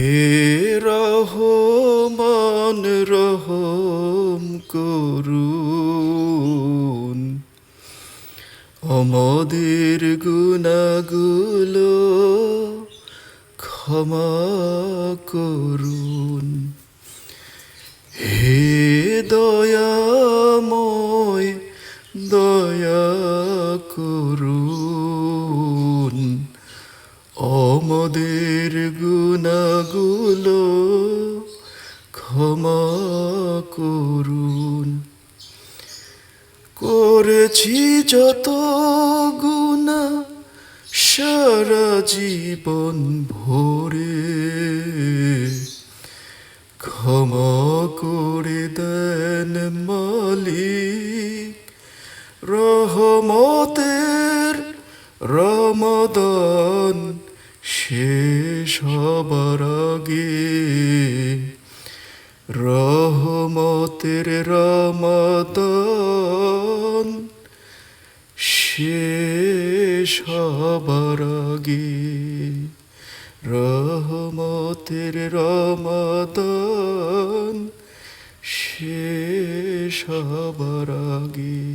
হে রহমান রহম করুন। আমাদের গুণাগুলো ক্ষমা করুন। হে দয়াময় দয়া আমাদের গুণাগুলো ক্ষমা করুন। করেছি যত গুণা, সারা জীবন ভরে। ক্ষমা করে দেন মালিক, রহমতের রমাদান। শেষ হবার আগে রহমতের রমাদান শেষ হবার আগে রহমতের রমাদান শেষ হবার আগে